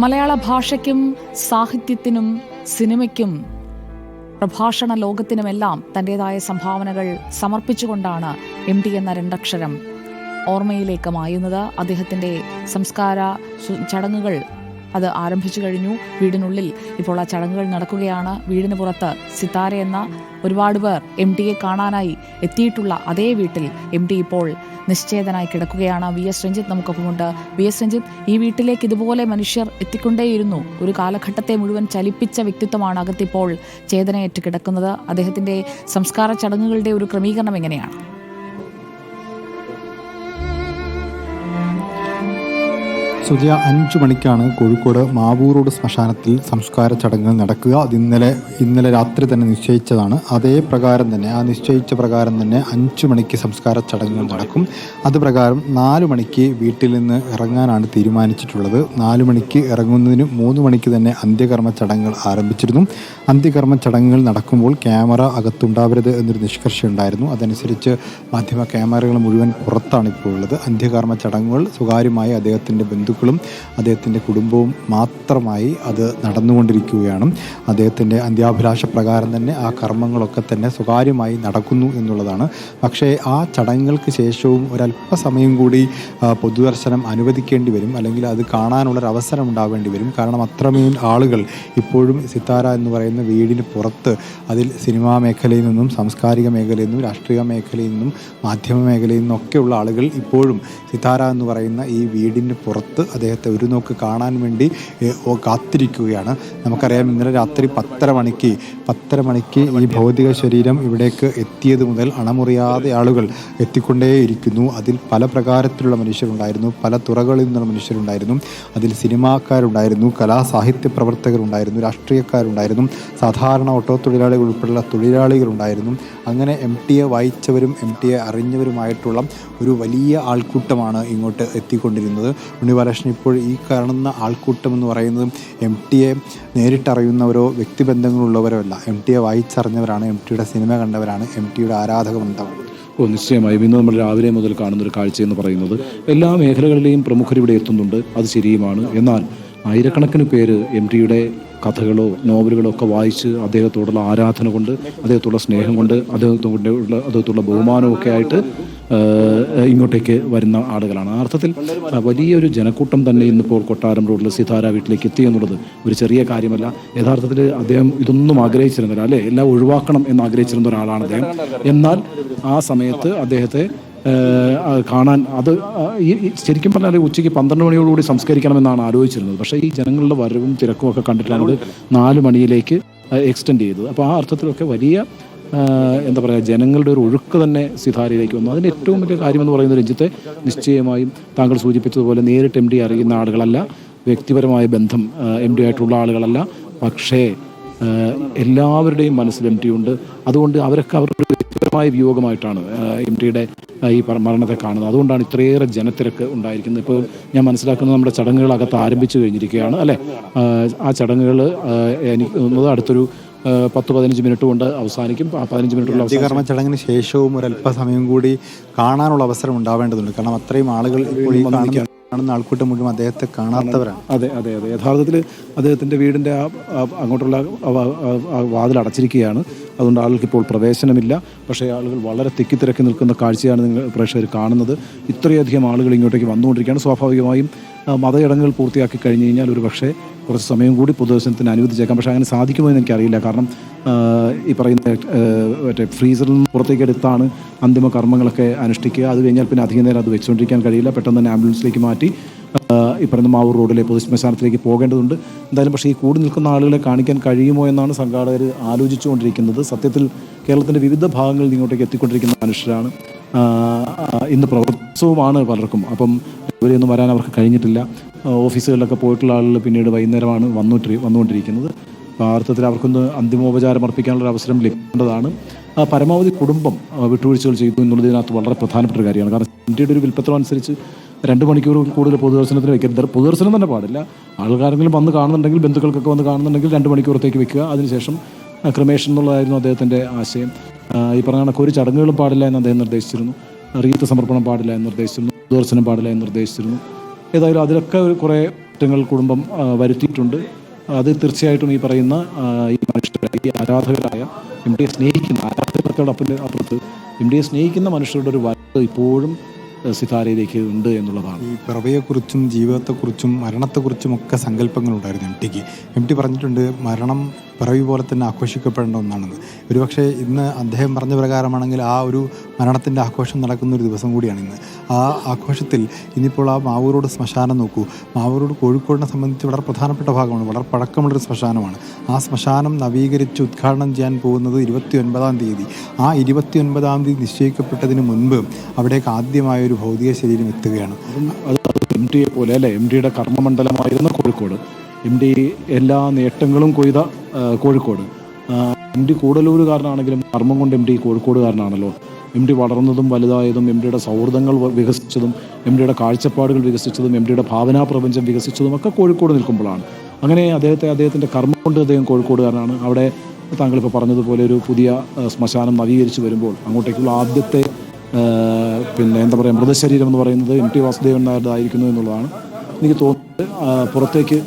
മലയാള ഭാഷയ്ക്കും സാഹിത്യത്തിനും സിനിമയ്ക്കും പ്രഭാഷണ ലോകത്തിനുമെല്ലാം തന്റെതായ സംഭാവനകൾ സമർപ്പിച്ചുകൊണ്ടാണ് M T എന്ന രണ്ടക്ഷരം ഓർമ്മയിലേക്ക് മായുന്നത്. അദ്ദേഹത്തിന്റെ സംസ്കാര ചടങ്ങുകൾ അത് ആരംഭിച്ചു കഴിഞ്ഞു വീടിനുള്ളിൽ. ഇപ്പോൾ ആ ചടങ്ങുകൾ നടക്കുകയാണ്. വീടിന് പുറത്ത് സിത്താര എന്ന ഒരുപാട് പേർ എം ടിയെ കാണാനായി എത്തിയിട്ടുള്ള അതേ വീട്ടിൽ എം ടി ഇപ്പോൾ നിശ്ചേതനായി കിടക്കുകയാണ്. വി എസ് രഞ്ജിത്ത് നമുക്കൊപ്പമുണ്ട് വി എസ് രഞ്ജിത്ത് ഈ വീട്ടിലേക്ക് ഇതുപോലെ മനുഷ്യർ എത്തിക്കൊണ്ടേയിരുന്നു. ഒരു കാലഘട്ടത്തെ മുഴുവൻ ചലിപ്പിച്ച വ്യക്തിത്വമാണ് അകത്തിപ്പോൾ ചേതനയേറ്റ് കിടക്കുന്നത്. അദ്ദേഹത്തിന്റെ സംസ്കാര ചടങ്ങുകളുടെ ഒരു ക്രമീകരണം എങ്ങനെയാണ്? സുജയ അഞ്ചു മണിക്കാണ് കോഴിക്കോട് മാവൂർ റോഡ് ശ്മശാനത്തിൽ സംസ്കാര ചടങ്ങുകൾ നടക്കുക. അത് ഇന്നലെ ഇന്നലെ രാത്രി തന്നെ നിശ്ചയിച്ചതാണ്. അതേ പ്രകാരം തന്നെ ആ നിശ്ചയിച്ച പ്രകാരം തന്നെ അഞ്ചു മണിക്ക് സംസ്കാര ചടങ്ങുകൾ നടക്കും. അത് പ്രകാരം നാലു മണിക്ക് വീട്ടിൽ നിന്ന് ഇറങ്ങാനാണ് തീരുമാനിച്ചിട്ടുള്ളത്. നാലു മണിക്ക് ഇറങ്ങുന്നതിന് മൂന്ന് മണിക്ക് തന്നെ അന്ത്യകർമ്മ ചടങ്ങുകൾ ആരംഭിച്ചിരുന്നു. അന്ത്യകർമ്മ ചടങ്ങുകൾ നടക്കുമ്പോൾ ക്യാമറ അകത്തുണ്ടാവരുത് എന്നൊരു നിഷ്കർഷം ഉണ്ടായിരുന്നു. അതനുസരിച്ച് മാധ്യമ ക്യാമറകൾ മുഴുവൻ പുറത്താണ് ഇപ്പോൾ ഉള്ളത് അന്ത്യകർമ്മ ചടങ്ങുകൾ സ്വകാര്യമായി അദ്ദേഹത്തിന്റെ ബന്ധുക്കളും അദ്ദേഹത്തിന്റെ കുടുംബവും മാത്രമായി അത് നടന്നുകൊണ്ടിരിക്കുകയാണ്. അദ്ദേഹത്തിന്റെ അന്ത്യാഭിലാഷ പ്രകാരം തന്നെ ആ കർമ്മങ്ങളൊക്കെ തന്നെ സ്വകാര്യമായി നടക്കുന്നു എന്നുള്ളതാണ്. പക്ഷേ ആ ചടങ്ങുകൾക്ക് ശേഷവും ഒരല്പസമയം കൂടി പൊതുദർശനം അനുവദിക്കേണ്ടി വരും. അല്ലെങ്കിൽ അത് കാണാനുള്ളൊരു അവസരം ഉണ്ടാവേണ്ടി വരും. കാരണം അത്രമേൽ ആളുകൾ ഇപ്പോഴും സിത്താര എന്ന് പറയുന്ന വീടിന് പുറത്ത് അതിൽ സിനിമാ മേഖലയിൽ നിന്നും സാംസ്കാരിക മേഖലയിൽ നിന്നും രാഷ്ട്രീയ മേഖലയിൽ നിന്നും മാധ്യമ മേഖലയിൽ നിന്നും ഒക്കെയുള്ള ആളുകൾ ഇപ്പോഴും സിത്താര എന്ന് പറയുന്ന ഈ വീടിന് പുറത്ത് അദ്ദേഹത്തെ ഒരു നോക്ക് കാണാൻ വേണ്ടി കാത്തിരിക്കുകയാണ്. നമുക്കറിയാം ഇന്നലെ രാത്രി പത്തര മണിക്ക് പത്തര മണിക്ക് ഈ ഭൗതിക ശരീരം ഇവിടേക്ക് എത്തിയത് മുതൽ അണമുറിയാതെ ആളുകൾ എത്തിക്കൊണ്ടേയിരിക്കുന്നു. അതിൽ പല പ്രകാരത്തിലുള്ള മനുഷ്യരുണ്ടായിരുന്നു പല തുറകളിൽ നിന്നുള്ള മനുഷ്യരുണ്ടായിരുന്നു അതിൽ സിനിമാക്കാരുണ്ടായിരുന്നു കലാ സാഹിത്യ പ്രവർത്തകരുണ്ടായിരുന്നു രാഷ്ട്രീയക്കാരുണ്ടായിരുന്നു സാധാരണ ഓട്ടോ തൊഴിലാളികൾ ഉൾപ്പെടെയുള്ള തൊഴിലാളികളുണ്ടായിരുന്നു. അങ്ങനെ എം ടിയെ വായിച്ചവരും എം ടിയെ അറിഞ്ഞവരുമായിട്ടുള്ള ഒരു വലിയ ആൾക്കൂട്ടമാണ് ഇങ്ങോട്ട് എത്തിക്കൊണ്ടിരുന്നത്. ഉണ്ണിബാലകൃഷ്ണൻ ഇപ്പോൾ ഈ കാണുന്ന ആൾക്കൂട്ടം എന്ന് പറയുന്നത് എം ടിയെ നേരിട്ടറിയുന്നവരോ വ്യക്തിബന്ധങ്ങളുള്ളവരോ അല്ല. എം ടിയെ വായിച്ചറിഞ്ഞവരാണ് എം ടിയുടെ സിനിമ കണ്ടവരാണ് എം ടിയുടെ ആരാധക ബന്ധമാണ് ഓ നിശ്ചയമായും. ഇന്ന് നമ്മൾ രാവിലെ മുതൽ കാണുന്ന ഒരു കാഴ്ച എന്ന് പറയുന്നത് എല്ലാ മേഖലകളിലെയും പ്രമുഖർ ഇവിടെ എത്തുന്നുണ്ട്. അത് ശരിയുമാണ്. എന്നാൽ ആയിരക്കണക്കിന് പേര് എം ടിയുടെ കഥകളോ നോവലുകളോ ഒക്കെ വായിച്ച് അദ്ദേഹത്തോടുള്ള ആരാധന കൊണ്ട് അദ്ദേഹത്തോടുള്ള സ്നേഹം കൊണ്ട് അദ്ദേഹത്തോടുള്ള അദ്ദേഹത്തോടുള്ള ബഹുമാനമൊക്കെ ആയിട്ട് ഇങ്ങോട്ടേക്ക് വരുന്ന ആളുകളാണ്. ആ അർത്ഥത്തിൽ വലിയൊരു ജനക്കൂട്ടം തന്നെ ഇന്നിപ്പോൾ കൊട്ടാരം റോഡിൽ സിതാര വീട്ടിലേക്ക് എത്തി എന്നുള്ളത് ഒരു ചെറിയ കാര്യമല്ല. യഥാർത്ഥത്തിൽ അദ്ദേഹം ഇതൊന്നും ആഗ്രഹിച്ചിരുന്നില്ല അല്ലേ? എല്ലാം ഒഴിവാക്കണം എന്ന് ആഗ്രഹിച്ചിരുന്ന ഒരാളാണ് അദ്ദേഹം. എന്നാൽ ആ സമയത്ത് അദ്ദേഹത്തെ കാണാൻ അത് ശരിക്കും പറഞ്ഞാൽ ഉച്ചയ്ക്ക് പന്ത്രണ്ട് മണിയോടുകൂടി സംസ്കരിക്കണമെന്നാണ് ആലോചിച്ചിരുന്നത്. പക്ഷേ ഈ ജനങ്ങളുടെ വരവും തിരക്കും ഒക്കെ കണ്ടിട്ടാണ് നാല് മണിയിലേക്ക് എക്സ്റ്റെൻഡ് ചെയ്തത്. അപ്പോൾ ആ അർത്ഥത്തിലൊക്കെ വലിയ എന്താ പറയുക ജനങ്ങളുടെ ഒരു ഒഴുക്ക് തന്നെ സിതാരയിലേക്ക് വന്നു. അതിന്റെ ഏറ്റവും വലിയ കാര്യമെന്ന് പറയുന്ന രഞ്ജിത്തെ നിശ്ചയമായും താങ്കൾ സൂചിപ്പിച്ചതുപോലെ നേരിട്ട് എം ഡി അറിയുന്ന ആളുകളല്ല വ്യക്തിപരമായ ബന്ധം എം ഡി ആയിട്ടുള്ള ആളുകളല്ല. പക്ഷേ എല്ലാവരുടെയും മനസ്സിൽ എം ടി ഉണ്ട്. അതുകൊണ്ട് അവരൊക്കെ അവരുടെ വ്യക്തിപരമായ വിയോഗമായിട്ടാണ് എം ടിയുടെ ഈ മരണത്തെ കാണുന്നത്. അതുകൊണ്ടാണ് ഇത്രയേറെ ജനത്തിരക്ക് ഉണ്ടായിരിക്കുന്നത്. ഇപ്പോൾ ഞാൻ മനസ്സിലാക്കുന്നത് നമ്മുടെ ചടങ്ങുകളകത്ത് ആരംഭിച്ചു കഴിഞ്ഞിരിക്കുകയാണ് അല്ലേ? ആ, ചടങ്ങുകൾ എനിക്ക് തോന്നുന്നത് അടുത്തൊരു പത്ത് പതിനഞ്ച് മിനിറ്റ് കൊണ്ട് അവസാനിക്കും. പതിനഞ്ച് മിനിറ്റുള്ള അവസാനം അന്ത്യകർമ്മ ചടങ്ങിന് ശേഷവും അല്പസമയം കൂടി കാണാനുള്ള അവസരം ഉണ്ടാവേണ്ടതുണ്ട്. കാരണം അത്രയും ആളുകൾ ഇപ്പോൾ ഈ കാണുന്ന ആൾക്കൂട്ടം മുഴുവൻ അദ്ദേഹത്തെ കാണാത്തവരാണ്. അതെ അതെ അതെ. യഥാർത്ഥത്തിൽ അദ്ദേഹത്തിന്റെ വീടിന്റെ അങ്ങോട്ടുള്ള വാതിൽ അടച്ചിരിക്കുകയാണ്. അതുകൊണ്ട് ആളുകൾക്ക് ഇപ്പോൾ പ്രവേശനമില്ല. പക്ഷേ ആളുകൾ വളരെ തിക്കിത്തിരക്കി നിൽക്കുന്ന കാഴ്ചയാണ് നിങ്ങൾ പ്രേക്ഷകർ കാണുന്നത്. ഇത്രയധികം ആളുകൾ ഇങ്ങോട്ടേക്ക് വന്നുകൊണ്ടിരിക്കുകയാണ്. സ്വാഭാവികമായും മതചടങ്ങുകൾ പൂർത്തിയാക്കി കഴിഞ്ഞ് കഴിഞ്ഞാൽ ഒരു പക്ഷേ കുറച്ച് സമയം കൂടി പൊതുദർശനത്തിന് അനുവദിച്ചേക്കാം. പക്ഷേ അങ്ങനെ സാധിക്കുമോ എന്ന് എനിക്കറിയില്ല. കാരണം ഈ പറയുന്ന മറ്റേ ഫ്രീസറിൽ നിന്ന് പുറത്തേക്ക് എടുത്താണ് അന്തിമ കർമ്മങ്ങളൊക്കെ അനുഷ്ഠിക്കുക. അത് കഴിഞ്ഞാൽ പിന്നെ അധികം നേരം അത് വെച്ചുകൊണ്ടിരിക്കാൻ കഴിയില്ല. പെട്ടെന്ന് തന്നെ ആംബുലൻസിലേക്ക് മാറ്റി ഈ പറയുന്ന മാവൂർ റോഡിലെ പൊതുശ്മശാനത്തിലേക്ക് പോകേണ്ടതുണ്ട്. എന്തായാലും പക്ഷേ ഈ കൂടി നിൽക്കുന്ന ആളുകളെ കാണിക്കാൻ കഴിയുമോ എന്നാണ് സംഘാടകർ ആലോചിച്ചുകൊണ്ടിരിക്കുന്നത്. സത്യത്തിൽ കേരളത്തിന്റെ വിവിധ ഭാഗങ്ങളിൽ ഇങ്ങോട്ടേക്ക് എത്തിക്കൊണ്ടിരിക്കുന്ന മനുഷ്യരാണ്. ഇന്ന് പ്രവർത്തനവുമാണ് പലർക്കും. അപ്പം ഇവരെയൊന്നും വരാൻ അവർക്ക് കഴിഞ്ഞിട്ടില്ല. ഓഫീസുകളിലൊക്കെ പോയിട്ടുള്ള ആളുകൾ പിന്നീട് വൈകുന്നേരമാണ് വന്നുകൊണ്ടി വന്നുകൊണ്ടിരിക്കുന്നത്. ആ അർത്ഥത്തിൽ അവർക്കൊന്ന് അന്തിമോപചാരം അർപ്പിക്കാനുള്ള അവസരം ലഭിക്കേണ്ടതാണ്. പരമാവധി കുടുംബം വിട്ടുവീഴ്ചകൾ ചെയ്തു എന്നുള്ളത് ഇതിനകത്ത് വളരെ പ്രധാനപ്പെട്ട ഒരു കാര്യമാണ്. കാരണം ഇന്ത്യയുടെ ഒരു വിൽപ്പത്രം അനുസരിച്ച് രണ്ട് മണിക്കൂർ കൂടുതൽ പൊതുദർശനത്തിന് വെക്കരുത്. പൊതുദർശനം തന്നെ പാടില്ല. ആൾക്കാരെങ്കിലും വന്ന് കാണുന്നുണ്ടെങ്കിൽ ബന്ധുക്കൾക്കൊക്കെ വന്ന് കാണുന്നുണ്ടെങ്കിൽ രണ്ട് മണിക്കൂറത്തേക്ക് വെക്കുക. അതിനുശേഷം ക്രമേഷൻ എന്നുള്ളതായിരുന്നു അദ്ദേഹത്തിന്റെ ആശയം. ഈ പറഞ്ഞ കണക്ക് ഒരു ചടങ്ങുകളും പാടില്ല എന്ന് അദ്ദേഹം നിർദ്ദേശിച്ചിരുന്നു. റീത്ത് സമർപ്പണം പാടില്ല എന്ന് നിർദ്ദേശിച്ചിരുന്നു. ദൂർദർശനം പാടില്ല എന്ന് നിർദ്ദേശിച്ചിരുന്നു. ഏതായാലും അതിലൊക്കെ ഒരു കുറേ കുറ്റങ്ങൾ കുടുംബം വരുത്തിയിട്ടുണ്ട്. അത് തീർച്ചയായിട്ടും ഈ പറയുന്ന ഈ മനുഷ്യരുടെ ഈ ആരാധകരായ എം ഡിയെ സ്നേഹിക്കുന്ന ആരാധകർക്കോടൊപ്പം അപ്പുറത്ത് എം ഡിയെ സ്നേഹിക്കുന്ന മനുഷ്യരുടെ ഒരു വരവ് ഇപ്പോഴും സിതാരയിലേക്ക് ഉണ്ട് എന്നുള്ളതാണ്. ഈ പിറവയെക്കുറിച്ചും ജീവിതത്തെക്കുറിച്ചും മരണത്തെക്കുറിച്ചും ഒക്കെ സങ്കല്പങ്ങൾ ഉണ്ടായിരുന്നു എം ടിക്ക്. എം ടി പറഞ്ഞിട്ടുണ്ട് മരണം പിറവി പോലെ തന്നെ ആഘോഷിക്കപ്പെടേണ്ട ഒന്നാണെന്ന്. ഒരുപക്ഷെ ഇന്ന് അദ്ദേഹം പറഞ്ഞ പ്രകാരമാണെങ്കിൽ ആ ഒരു മരണത്തിന്റെ ആഘോഷം നടക്കുന്ന ഒരു ദിവസം കൂടിയാണ് ഇന്ന്. ആ ആഘോഷത്തിൽ ഇന്നിപ്പോൾ ആ മാവൂരോട് ശ്മശാനം നോക്കൂ. മാവൂരോട് കോഴിക്കോടിനെ സംബന്ധിച്ച് വളരെ പ്രധാനപ്പെട്ട ഭാഗമാണ് വളരെ പഴക്കമുള്ളൊരു ശ്മശാനമാണ്. ആ ശ്മശാനം നവീകരിച്ച് ഉദ്ഘാടനം ചെയ്യാൻ പോകുന്നത് ഇരുപത്തി ഒൻപതാം തീയതി. ആ ഇരുപത്തി ഒൻപതാം തീയതി നിശ്ചയിക്കപ്പെട്ടതിന് മുൻപ് അവിടേക്ക് ആദ്യമായ ഒരു ഭൗതിക ശരീരം എത്തുകയാണ്. അതും എം ഡിയെ പോലെ അല്ലേ? എം ഡിയുടെ കർമ്മമണ്ഡലമായിരുന്ന കോഴിക്കോട്. എം ഡി എല്ലാ നേട്ടങ്ങളും കൊയ്ത കോഴിക്കോട്. എം ഡി കൂടലൂരുകാരനാണെങ്കിലും കർമ്മം കൊണ്ട് എം ഡി കോഴിക്കോടുകാരനാണല്ലോ. എം ഡി വളർന്നതും വലുതായതും എം ഡിയുടെ സൗഹൃദങ്ങൾ വികസിച്ചതും എം ഡിയുടെ കാഴ്ചപ്പാടുകൾ വികസിച്ചതും എം ഡിയുടെ ഭാവനാ പ്രപഞ്ചം വികസിച്ചതും ഒക്കെ കോഴിക്കോട് നിൽക്കുമ്പോഴാണ്. അങ്ങനെ അദ്ദേഹത്തെ അദ്ദേഹത്തിന്റെ കർമ്മം കൊണ്ട് അദ്ദേഹം കോഴിക്കോടുകാരനാണ്. അവിടെ താങ്കളിപ്പോൾ പറഞ്ഞതുപോലെ ഒരു പുതിയ ശ്മശാനം നവീകരിച്ച് വരുമ്പോൾ അങ്ങോട്ടേക്കുള്ള ആദ്യത്തെ പിന്നെ എന്താ പറയുക മൃതശരീരം എന്ന് പറയുന്നത് എം ടി വാസുദേവൻ നായരുടെ ആയിരിക്കുന്നു എന്നുള്ളതാണ്. എനിക്ക് തോന്നുന്നത് പുറത്തേക്ക്